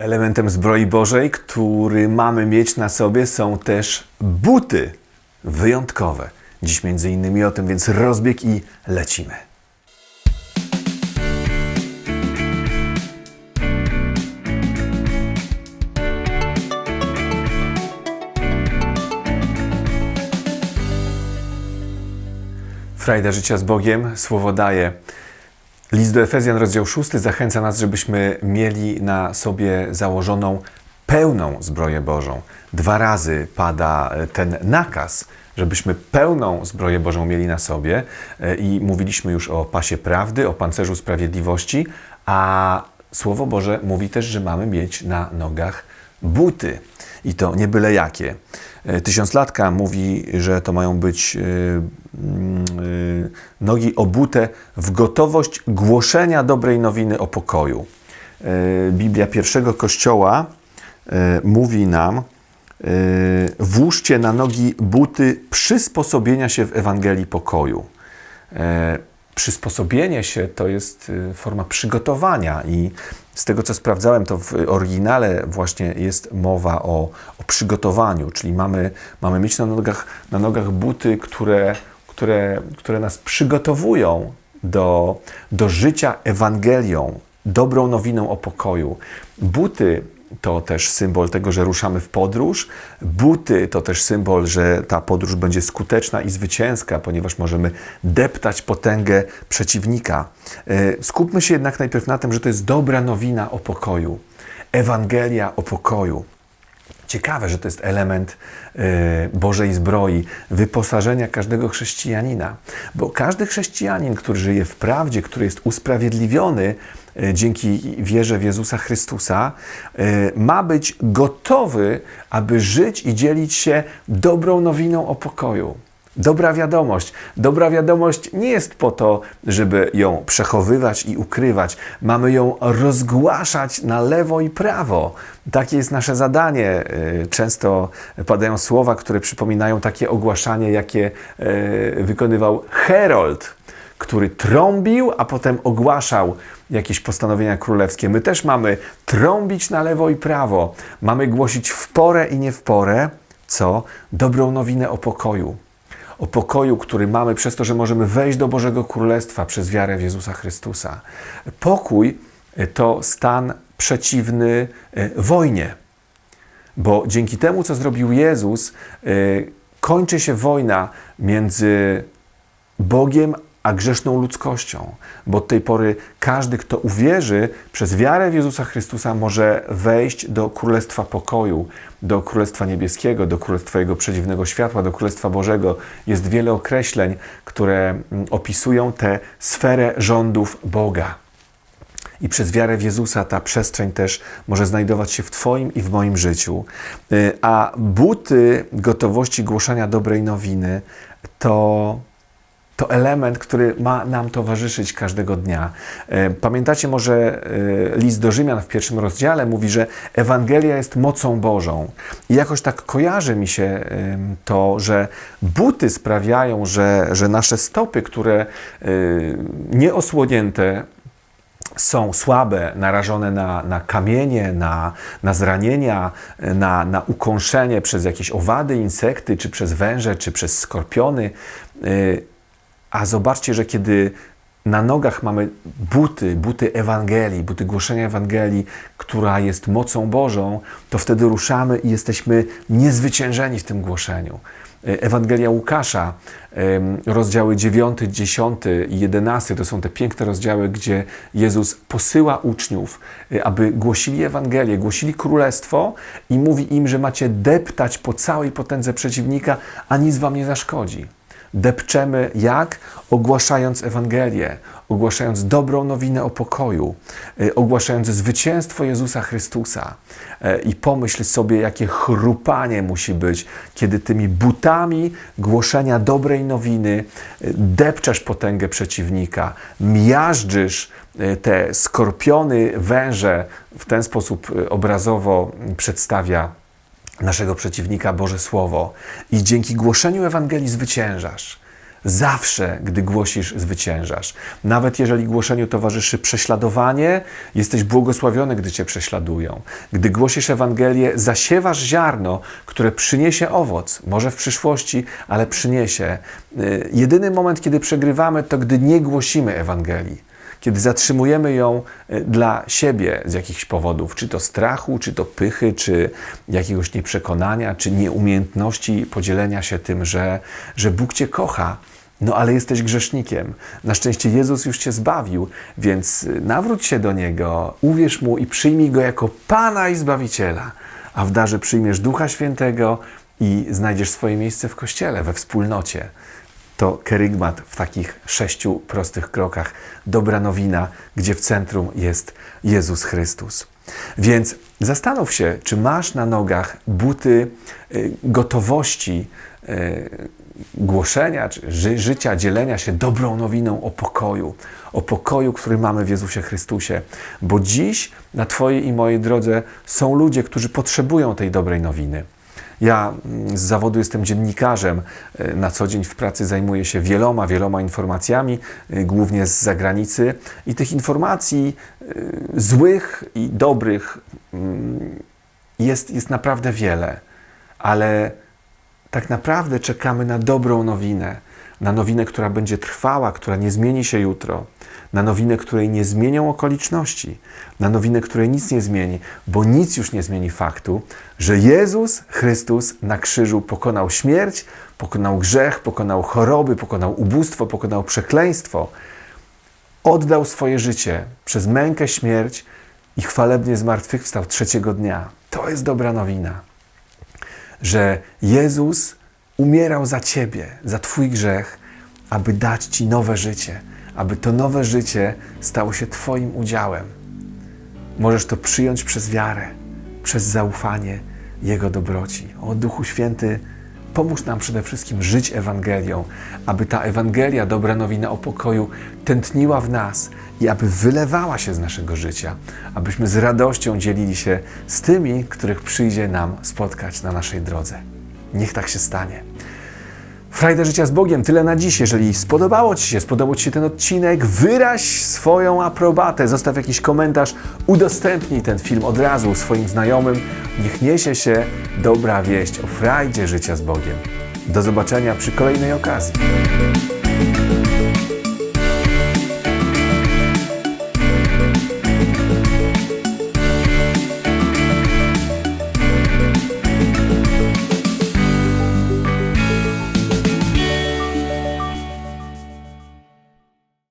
Elementem zbroi Bożej, który mamy mieć na sobie, są też buty wyjątkowe. Dziś między innymi o tym, więc rozbieg i lecimy. Frajda życia z Bogiem, słowo daje. List do Efezjan, rozdział 6, zachęca nas, żebyśmy mieli na sobie założoną pełną zbroję Bożą. Dwa razy pada ten nakaz, żebyśmy pełną zbroję Bożą mieli na sobie i mówiliśmy już o pasie prawdy, o pancerzu sprawiedliwości, a Słowo Boże mówi też, że mamy mieć na nogach buty. I to nie byle jakie. Tysiąclatka mówi, że to mają być yy, yy, nogi obute w gotowość głoszenia dobrej nowiny o pokoju. Biblia pierwszego kościoła mówi nam, włóżcie na nogi buty przysposobienia się w Ewangelii pokoju. Przysposobienie się to jest yy, forma przygotowania i z tego, co sprawdzałem, to w oryginale właśnie jest mowa o, o przygotowaniu, czyli mamy, mamy mieć na nogach, na nogach buty, które, które, które nas przygotowują do, do życia Ewangelią, dobrą nowiną o pokoju. Buty to też symbol tego, że ruszamy w podróż. Buty to też symbol, że ta podróż będzie skuteczna i zwycięska, ponieważ możemy deptać potęgę przeciwnika. E, Skupmy się jednak najpierw na tym, że to jest dobra nowina o pokoju. Ewangelia o pokoju. Ciekawe, że to jest element y, Bożej zbroi, wyposażenia każdego chrześcijanina, bo każdy chrześcijanin, który żyje w prawdzie, który jest usprawiedliwiony dzięki wierze w Jezusa Chrystusa, y, ma być gotowy, aby żyć i dzielić się dobrą nowiną o pokoju. Dobra wiadomość. Dobra wiadomość nie jest po to, żeby ją przechowywać i ukrywać. Mamy ją rozgłaszać na lewo i prawo. Takie jest nasze zadanie. Często padają słowa, które przypominają takie ogłaszanie, jakie wykonywał Herold, który trąbił, a potem ogłaszał jakieś postanowienia królewskie. My też mamy trąbić na lewo i prawo. Mamy głosić w porę i nie w porę, co? Dobrą nowinę o pokoju o pokoju, który mamy przez to, że możemy wejść do Bożego Królestwa przez wiarę w Jezusa Chrystusa. Pokój to stan przeciwny wojnie, bo dzięki temu, co zrobił Jezus, kończy się wojna między Bogiem a grzeszną ludzkością, bo od tej pory każdy, kto uwierzy przez wiarę w Jezusa Chrystusa, może wejść do Królestwa Pokoju, do Królestwa Niebieskiego, do Królestwa Jego przedziwnego światła, do Królestwa Bożego. Jest wiele określeń, które opisują tę sferę rządów Boga. I przez wiarę w Jezusa ta przestrzeń też może znajdować się w Twoim i w moim życiu. A buty gotowości głoszenia dobrej nowiny to to element, który ma nam towarzyszyć każdego dnia. Pamiętacie może list do Rzymian w pierwszym rozdziale mówi, że Ewangelia jest mocą Bożą. I jakoś tak kojarzy mi się to, że buty sprawiają, że, że nasze stopy, które nieosłonięte są słabe, narażone na, na kamienie, na, na zranienia, na, na ukąszenie przez jakieś owady, insekty, czy przez węże, czy przez skorpiony. A zobaczcie, że kiedy na nogach mamy buty, buty Ewangelii, buty głoszenia Ewangelii, która jest mocą Bożą, to wtedy ruszamy i jesteśmy niezwyciężeni w tym głoszeniu. Ewangelia Łukasza, rozdziały 9, 10 i 11 to są te piękne rozdziały, gdzie Jezus posyła uczniów, aby głosili Ewangelię, głosili królestwo i mówi im, że macie deptać po całej potędze przeciwnika, a nic wam nie zaszkodzi depczemy jak? Ogłaszając Ewangelię, ogłaszając dobrą nowinę o pokoju, ogłaszając zwycięstwo Jezusa Chrystusa. I pomyśl sobie, jakie chrupanie musi być, kiedy tymi butami głoszenia dobrej nowiny depczesz potęgę przeciwnika, miażdżysz te skorpiony, węże, w ten sposób obrazowo przedstawia naszego przeciwnika Boże Słowo i dzięki głoszeniu Ewangelii zwyciężasz. Zawsze, gdy głosisz, zwyciężasz. Nawet jeżeli głoszeniu towarzyszy prześladowanie, jesteś błogosławiony, gdy cię prześladują. Gdy głosisz Ewangelię, zasiewasz ziarno, które przyniesie owoc. Może w przyszłości, ale przyniesie. Y, Jedyny moment, kiedy przegrywamy, to gdy nie głosimy Ewangelii kiedy zatrzymujemy ją y, dla siebie z jakichś powodów, czy to strachu, czy to pychy, czy jakiegoś nieprzekonania, czy nieumiejętności podzielenia się tym, że, że Bóg Cię kocha. No ale jesteś grzesznikiem. Na szczęście Jezus już Cię zbawił, więc y, nawróć się do Niego, uwierz Mu i przyjmij Go jako Pana i Zbawiciela. A w darze przyjmiesz Ducha Świętego i znajdziesz swoje miejsce w Kościele, we wspólnocie to kerygmat w takich sześciu prostych krokach. Dobra nowina, gdzie w centrum jest Jezus Chrystus. Więc zastanów się, czy masz na nogach buty y, gotowości y, głoszenia, czy ży życia, dzielenia się dobrą nowiną o pokoju, o pokoju, który mamy w Jezusie Chrystusie. Bo dziś na Twojej i mojej drodze są ludzie, którzy potrzebują tej dobrej nowiny. Ja mm, z zawodu jestem dziennikarzem. E, Na co dzień w pracy zajmuję się wieloma, wieloma informacjami, e, głównie z zagranicy. I tych informacji e, złych i dobrych mm, jest, jest naprawdę wiele. Ale tak naprawdę czekamy na dobrą nowinę, na nowinę, która będzie trwała, która nie zmieni się jutro, na nowinę, której nie zmienią okoliczności, na nowinę, której nic nie zmieni, bo nic już nie zmieni faktu, że Jezus Chrystus na krzyżu pokonał śmierć, pokonał grzech, pokonał choroby, pokonał ubóstwo, pokonał przekleństwo, oddał swoje życie przez mękę, śmierć i chwalebnie zmartwychwstał trzeciego dnia. To jest dobra nowina że Jezus umierał za Ciebie, za Twój grzech, aby dać Ci nowe życie, aby to nowe życie stało się Twoim udziałem. Możesz to przyjąć przez wiarę, przez zaufanie Jego dobroci. O Duchu Święty, pomóż nam przede wszystkim żyć Ewangelią, aby ta Ewangelia, dobra nowina o pokoju, tętniła w nas i aby wylewała się z naszego życia, abyśmy z radością dzielili się z tymi, których przyjdzie nam spotkać na naszej drodze. Niech tak się stanie. Frajda życia z Bogiem, tyle na dziś. Jeżeli spodobało Ci się, spodobał Ci się ten odcinek, wyraź swoją aprobatę, zostaw jakiś komentarz, udostępnij ten film od razu swoim znajomym. Niech niesie się dobra wieść o frajdzie życia z Bogiem. Do zobaczenia przy kolejnej okazji.